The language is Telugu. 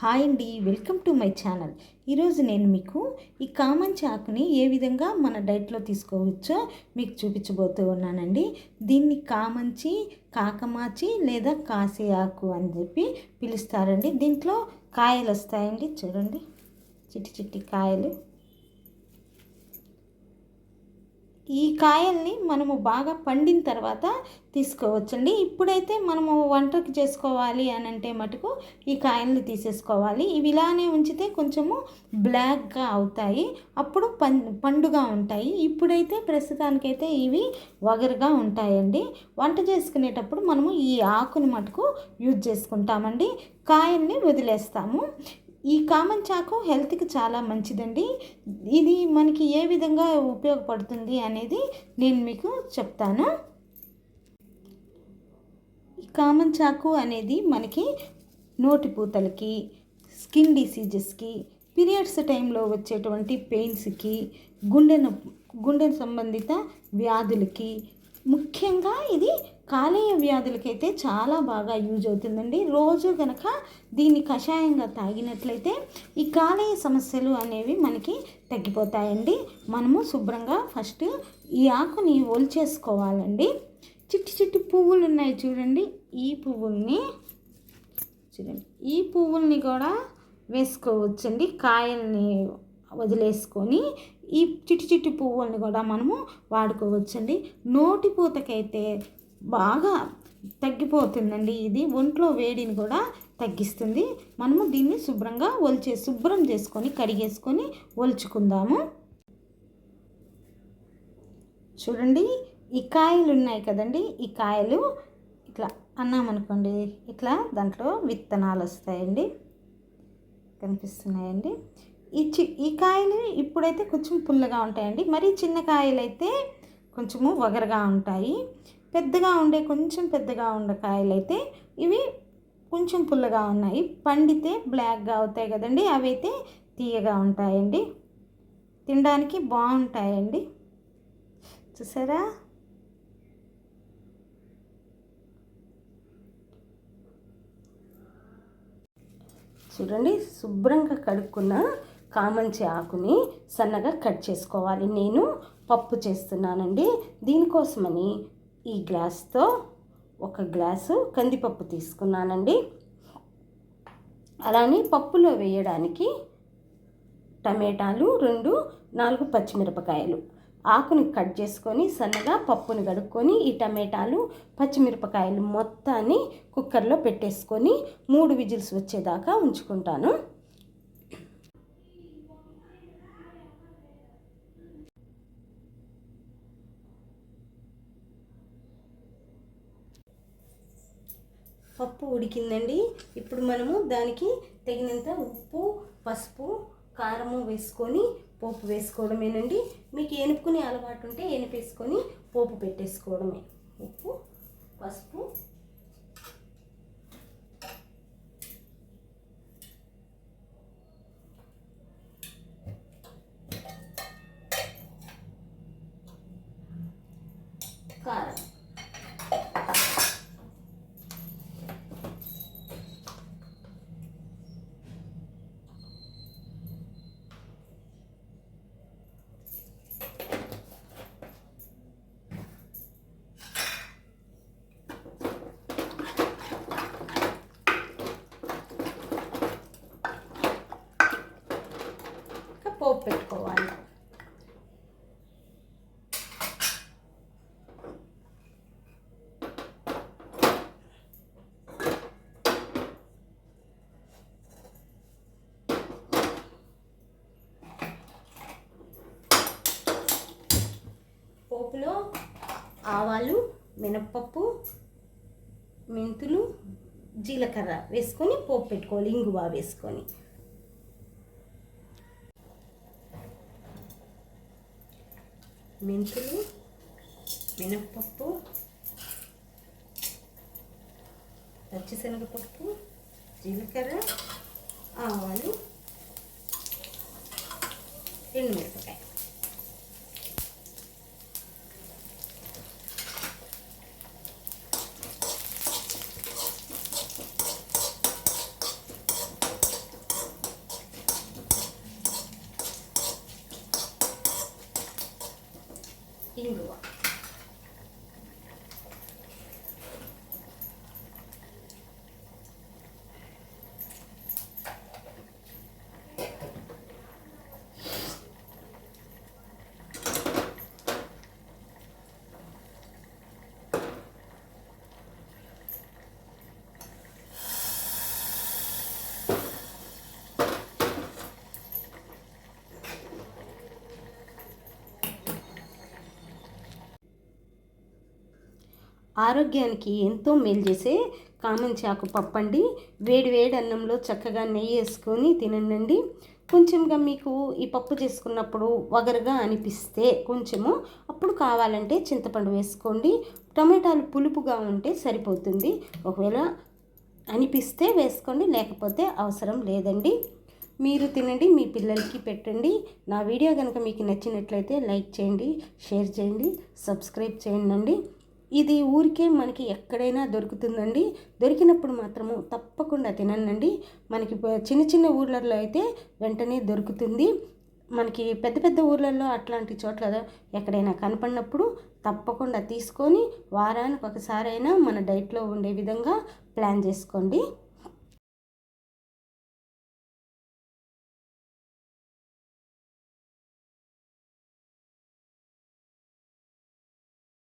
హాయ్ అండి వెల్కమ్ టు మై ఛానల్. ఈరోజు నేను మీకు ఈ కామంచి ఆకుని ఏ విధంగా మన డైట్లో తీసుకోవచ్చో మీకు చూపించబోతూ ఉన్నానండి. దీన్ని కామంచి కాకమాచి లేదా కాసే ఆకు అని చెప్పి పిలుస్తారండి. దీంట్లో కాయలు వస్తాయండి చూడండి. చిట్టి చిట్టి కాయలు. ఈ కాయల్ని మనము బాగా పండిన తర్వాత తీసుకోవచ్చండి. ఇప్పుడైతే మనము వంటకి చేసుకోవాలి అని అంటే మటుకు ఈ కాయల్ని తీసేసుకోవాలి. ఇవి ఇలానే ఉంచితే కొంచెము బ్లాక్గా అవుతాయి. అప్పుడు పం పండుగా ఉంటాయి. ఇప్పుడైతే ప్రస్తుతానికైతే ఇవి వగరుగా ఉంటాయండి. వంట చేసుకునేటప్పుడు మనము ఈ ఆకుని మటుకు యూజ్ చేసుకుంటామండి. కాయల్ని వదిలేస్తాము. ఈ కామన్ చాకు హెల్త్కి చాలా మంచిదండి. ఇది మనకి ఏ విధంగా ఉపయోగపడుతుంది అనేది నేను మీకు చెప్తాను. ఈ కామన్ చాకు అనేది మనకి నోటిపూతలకి స్కిన్ డిసీజెస్కి పీరియడ్స్ టైంలో వచ్చేటువంటి పెయిన్స్కి గుండె గుండె సంబంధిత వ్యాధులకి ముఖ్యంగా ఇది కాలేయ వ్యాధులకైతే చాలా బాగా యూజ్ అవుతుందండి. రోజు కనుక దీన్ని కషాయంగా తాగినట్లయితే ఈ కాలేయ సమస్యలు అనేవి మనకి తగ్గిపోతాయండి. మనము శుభ్రంగా ఫస్ట్ ఈ ఆకుని ఒల్చేసుకోవాలండి చిట్టి చిట్టి పువ్వులు ఉన్నాయి చూడండి. ఈ పువ్వుల్ని చూడండి. ఈ పువ్వుల్ని కూడా వేసుకోవచ్చండి. కాయల్ని వదిలేసుకొని ఈ చిట్టి చిట్టి పువ్వుల్ని కూడా మనము వాడుకోవచ్చండి. నోటిపూతకైతే బాగా తగ్గిపోతుందండి ఇది. ఒంట్లో వేడిని కూడా తగ్గిస్తుంది. మనము దీన్ని శుభ్రంగా ఒలిచే శుభ్రం చేసుకొని కడిగేసుకొని ఒలుచుకుందాము. చూడండి ఈ కాయలు ఉన్నాయి కదండి. ఈ కాయలు ఇట్లా అన్నామనుకోండి ఇట్లా దాంట్లో విత్తనాలు వస్తాయండి. కనిపిస్తున్నాయండి. ఈ చి ఈ కాయలు ఇప్పుడైతే కొంచెం పుల్లగా ఉంటాయండి. మరి చిన్న కాయలు అయితే కొంచెము వగరగా ఉంటాయి. పెద్దగా ఉండే కొంచెం పెద్దగా ఉండే కాయలు అయితే ఇవి కొంచెం పుల్లగా ఉన్నాయి. పండితే బ్లాక్గా అవుతాయి కదండి అవి అయితే తీయగా ఉంటాయండి. తినడానికి బాగుంటాయండి. చూసారా? చూడండి శుభ్రంగా కడుక్కున్న కామంచి ఆకుని సన్నగా కట్ చేసుకోవాలి. నేను పప్పు చేస్తున్నానండి. దీనికోసమని ఈ గ్లాస్తో ఒక గ్లాసు కందిపప్పు తీసుకున్నానండి. అలానే పప్పులో వేయడానికి టమాటాలు రెండు నాలుగు పచ్చిమిరపకాయలు. ఆకుని కట్ చేసుకొని సన్నగా పప్పుని కడుక్కొని ఈ టమాటాలు పచ్చిమిరపకాయలు మొత్తాన్ని కుక్కర్లో పెట్టేసుకొని మూడు విజిల్స్ వచ్చేదాకా ఉంచుకుంటాను. పప్పు ఉడికిందండి. ఇప్పుడు మనము దానికి తగినంత ఉప్పు పసుపు కారము వేసుకొని పోపు వేసుకోవడమేనండి. మీకు ఎనుపుకునే అలవాటు ఉంటే ఎనిపేసుకొని పోపు పెట్టేసుకోవడమే. ఉప్పు పసుపు కారం ఇంకా పోపు పెట్టుకోవాలి పోపులో ఆవాలు మినప్పప్పు మెంతులు జీలకర్ర వేసుకొని పోపు పెట్టుకోవాలి ఇంగువ వేసుకొని. మెంతులు మినప్పప్పు పచ్చిశనగపప్పు జీలకర్ర ఆవాలు రెండు మిరపకాయ ఆరోగ్యానికి ఎంతో మేలు చేసే కామంచాకు పప్పు అండి వేడి వేడి అన్నంలో చక్కగా నెయ్యి వేసుకొని తినండి కొంచెంగా మీకు ఈ పప్పు చేసుకున్నప్పుడు వగరుగా అనిపిస్తే కొంచెము అప్పుడు కావాలంటే చింతపండు వేసుకోండి. టమాటాలు పులుపుగా ఉంటే సరిపోతుంది. ఒకవేళ అనిపిస్తే వేసుకోండి లేకపోతే అవసరం లేదండి. మీరు తినండి మీ పిల్లలకి పెట్టండి. నా వీడియో కనుక మీకు నచ్చినట్లయితే లైక్ చేయండి షేర్ చేయండి సబ్స్క్రైబ్ చేయండి. ఇది ఊరికే మనకి ఎక్కడైనా దొరుకుతుందండి. దొరికినప్పుడు మాత్రము తప్పకుండా తినండి మనకి చిన్న చిన్న ఊర్లలో అయితే వెంటనే దొరుకుతుంది. మనకి పెద్ద పెద్ద ఊర్లలో అట్లాంటి చోట్ల ఎక్కడైనా కనపడినప్పుడు తప్పకుండా తీసుకొని వారానికి ఒకసారైనా మన డైట్లో ఉండే విధంగా ప్లాన్ చేసుకోండి.